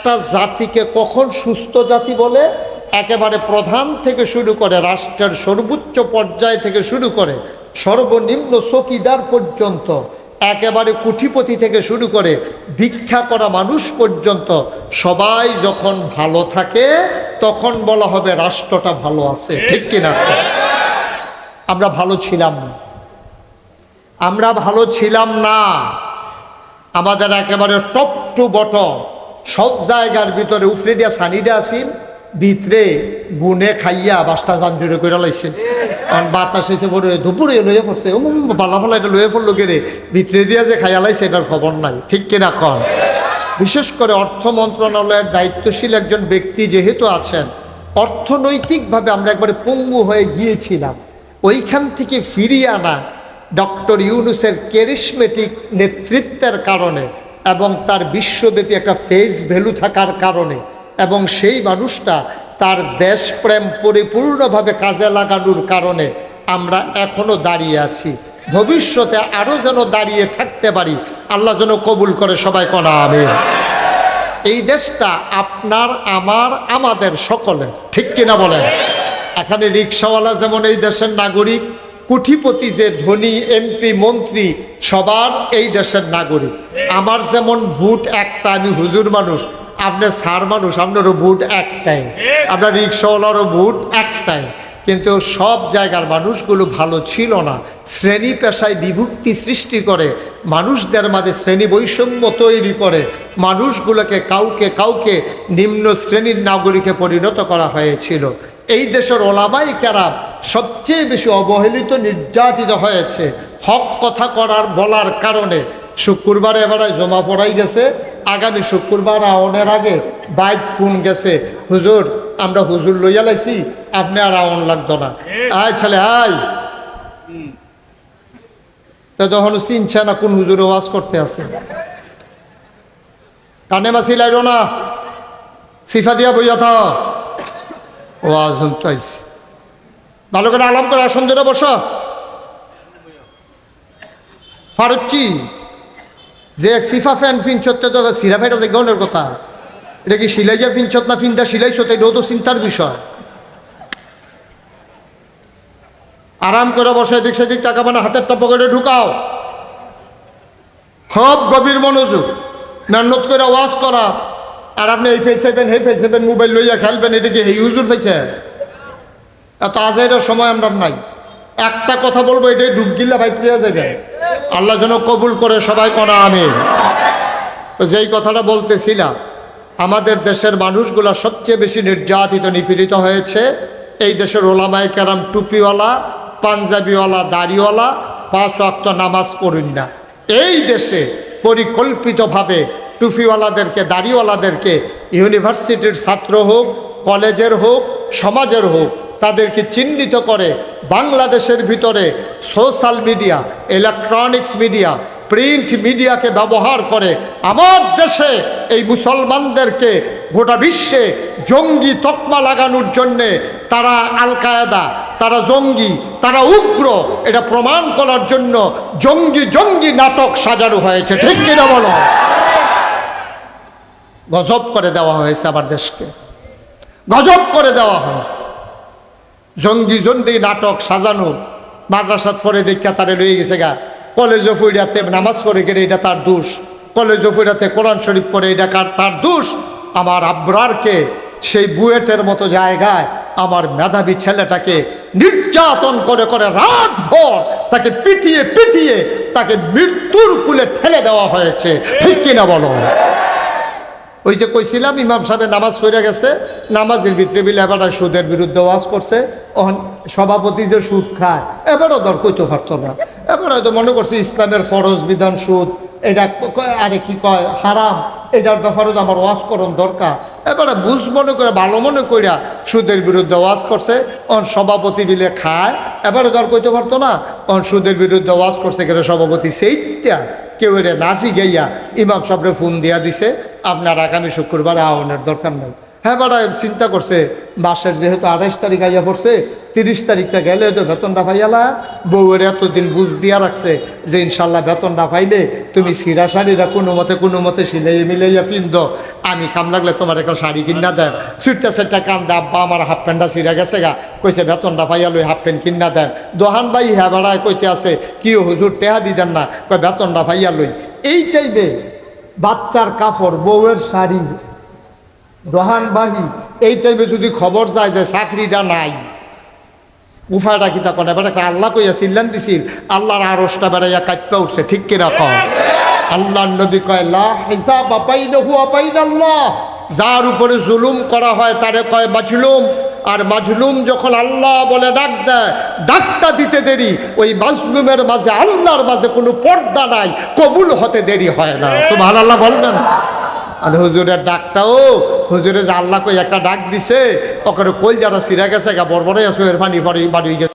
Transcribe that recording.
একটা জাতিকে কখন সুস্থ জাতি বলে? একেবারে প্রধান থেকে শুরু করে রাষ্ট্রের সর্বোচ্চ পর্যায় থেকে শুরু করে সর্বনিম্ন চকিদার পর্যন্ত, একেবারে কুঠিপতি থেকে শুরু করে ভিক্ষা করা মানুষ পর্যন্ত, সবাই যখন ভালো থাকে, তখন বলা হবে রাষ্ট্রটা ভালো আছে। ঠিক কিনা আমরা ভালো ছিলাম না। আমরা ভালো ছিলাম না। আমাদের একেবারে টপ টু বটম সব জায়গার ভিতরে উফরে দিয়া সানিডা আসিল ভিতরে গুনে খাইয়া বাসটা জাঞ্জুরে করে লাইছে। কারণ বাতাস এসে পড়ে দুপুরে লইয়ে পড়ছে। ও ফালা এটা লইয়ে পড়ল গেলে ভিতরে দিয়া যে খাইয়া লাইছে, এটার খবর নাই। ঠিক কিনা কন? বিশেষ করে অর্থ মন্ত্রণালয়ের দায়িত্বশীল একজন ব্যক্তি যেহেতু আছেন, অর্থনৈতিকভাবে আমরা একবারে পঙ্গু হয়ে গিয়েছিলাম। ওইখান থেকে ফিরিয়ে আনা ডক্টর ইউনুসের ক্যারিসমেটিক নেতৃত্বের কারণে এবং তার বিশ্বব্যাপী একটা ফেস ভ্যালু থাকার কারণে এবং সেই মানুষটা তার দেশপ্রেম পরিপূর্ণভাবে কাজে লাগানোর কারণে আমরা এখনও দাঁড়িয়ে আছি। ভবিষ্যতে আরও যেন দাঁড়িয়ে থাকতে পারি। আল্লাহ যেন কবুল করে সবাই কনা আমি এই দেশটা আপনার, আমার, আমাদের সকলের। ঠিক কিনা বলেন? এখানে রিক্সাওয়ালা যেমন এই দেশের নাগরিক কুঠিপতি যে ধনী এমপি মন্ত্রী সবার এই দেশের নাগরিক। আমার যেমন ভোট একটা, আমি হুজুর মানুষ আপনার সার মানুষ, আপনারও ভোট একটাই। আপনার রিক্সাওয়ালারও ভোট একটাই। কিন্তু সব জায়গার মানুষগুলো ভালো ছিল না। শ্রেণি পেশায় বিভক্তি সৃষ্টি করে, মানুষদের মাঝে শ্রেণি বৈষম্য তৈরি করে, মানুষগুলোকে কাউকে কাউকে নিম্ন শ্রেণির নাগরিকে পরিণত করা হয়েছিল। এই দেশের ওলামাই কেরাম সবচেয়ে বেশি অবহেলিত, নির্যাতিত হয়েছে। হক কথা করার বলার কারণে শুক্রবার এবারে জমা পড়াই গেছে। আগামী শুক্রবার আওনের আগে বাইক ফোন গেছে, হুজুর, আমরা হুজুর লইয়া লাইছি, আপনি আর আওন লাগতো না। আয় ছেলে, আয়। তো তখন চিনছে না কোন হুজুর ওয়াজ করতে আছে। কানে মাসি লাইল না। সিফা দিয়া বইয়া থাক ওয়াজ ভালো করে আলাম করে আসন ধরে বস। ফারুচ্ছি যে এক সিফা ফ্যান ফিনছতে তো সিরা ফেটা যে গনের কথা, এটা কি সিলাইয়া ফিনছত না ফিনটা সিলাইছত এটাও তো চিন্তার বিষয়। আরাম করে বসে এদিক সেদিক টাকা মানে হাতের পকেটে ঢুকাও। সব গভীর মনোযোগ, মেহনত করে ওয়াজ করা। আর আপনি এই ফেলছেন হে ফেলছেন মোবাইল লইয়া খেলবেন, এটা কি হে ইউজুর ফেলছে? এত আজের সময় আমরা নাই। একটা কথা বলব, এটাই ডুব গিল্লা ভাই তুলে যাবে আল্লাহ যেন কবুল করে সবাই করা আমি যেই কথাটা বলতেছিলাম, আমাদের দেশের মানুষগুলা সবচেয়ে বেশি নির্যাতিত, নিপীড়িত হয়েছে। এই দেশের ওলামাই কেরাম টুপিওয়ালা, পাঞ্জাবিওয়ালা, দাড়িওয়ালা, পাঁচ অক্ত নামাজ পড়ুন না। এই দেশে পরিকল্পিতভাবে টুপিওয়ালাদেরকে, দাড়িওয়ালাদেরকে, ইউনিভার্সিটির ছাত্র হোক, কলেজের হোক, সমাজের হোক তাদেরকে চিহ্নিত করে বাংলাদেশের ভিতরে social media electronics media print মিডিয়াকে ব্যবহার করে আমার দেশে এই মুসলমানদেরকে গোটা বিশ্বে জঙ্গি তকমা লাগানোর জন্যে তারা আল কায়দা তারা জঙ্গি, তারা উগ্র, এটা প্রমাণ করার জন্য জঙ্গি জঙ্গি নাটক সাজানো হয়েছে। ঠিক কিনা বলো? গজব করে দেওয়া হয়েছে আমার দেশকে। গজব করে দেওয়া হয়েছে। জঙ্গি জঙ্গি নাটক সাজানো। মাদ্রাসাত ফরে দেখা তারে লয়ে গেছে গা। কলেজ ফুইরাতে নামাজ পড়ে গেলে এটা তার দোষ। কলেজ ফুইরাতে কোরআন শরীফ পড়ে এটা কার তার দোষ? আমার আব্রারকে সেই বুয়েটের মতো জায়গায় আমার মেধাবী ছেলেটাকে নির্যাতন করে করে রাতভর তাকে পিটিয়ে পিটিয়ে তাকে মৃত্যুর কুলে ঠেলে দেওয়া হয়েছে। ঠিক কিনা বলো? ওই যে কইছিলাম, ইমাম সাহেব নামাজ পড়ে গেছে, নামাজের ভিতরে বিলে এবার সুদের বিরুদ্ধে ওয়াজ করছে। সভাপতি যে সুদ খায়, এবারও দর কইতে পারতো না। এবার হয়তো মনে করছে ইসলামের ফরজ বিধান সুদ, এটা আরে কি কয়, হারাম, এটার ব্যাপারেও তো আমার ওয়াজ করণ দরকার। এবারে বুঝ মনে করে, ভালো মনে কইরা সুদের বিরুদ্ধে ওয়াজ করছে অন সভাপতি বিলে খায় এবারে দর কইতে পারতো না অন সুদের বিরুদ্ধে ওয়াজ করছে কেন সভাপতি সেইটা কেউ এর নাচি গাইয়া ইমাম সাহেবরে ফোন দিয়া দিছে, আপনার আগামী শুক্রবার আওয়ানের দরকার নেই। হ্যাঁ বাড়া, চিন্তা করছে। মাসের যেহেতু আঠাইশ তারিখ আইয়া পড়ছে, তিরিশ তারিখটা গেলে তো বেতনটা পাইয়ালা। বউয়ের এতদিন বুঝ দিয়া রাখছে যে ইনশাল্লাহ বেতনটা পাইলে তুমি সিরা শাড়িরা কোনো মতে কোনো মতে সিলাইয়ে মিলাইয়া ফিন্দ আমি কাম লাগলে তোমার একটা শাড়ি কিনা দেন। সুইটটা সেটটা কান দে আব্বা আমার হাফ প্যান্টটা সিরা গেছে গা। কইছে বেতনটা পাইয়া লই হাফ প্যান্ট কিনা দেন। দোহান বাই হ্যাঁ বেড়ায় কইতে আছে কি হুজুর টেহা দিতেন না, কয় বেতনটা পাইয়া লই। এই টাইপে বাচ্চার কাপড়, বউয়ের শাড়ি দোহান বাহি এই টাইপে যদি খবর যায় যে চাকরিটা নাই, উফাটা কি তখন এবার একটা আল্লাহ কইয়া চিল্লান দিছিল, আল্লাহর আরসটা বেড়াইয়া কাঁপা উঠছে, ঠিক কিনা কম আল্লাহ নবী কয়, লা হিসাব আপাইনাহু আপাইনাল্লাহ যার উপরে জুলুম করা হয় তারে কয়, মাজলুম। আর মাজলুম যখন আল্লাহ বলে ডাক দেয়, ডাকটা দিতে দেরি, ওই মাজলুমের মাঝে, আল্লাহর মাঝে কোনো পর্দা নাই, কবুল হতে দেরি হয় না। সুবহানাল্লাহ বলবেন। আর হুজুরের ডাকটাও হুজুরে যে আল্লাহ কই একটা ডাক দিছে ওখানে কল যারা সিরা গেছে, গা বড় বড় আসবে এর ফানি ফানি বাড়ি গেছে।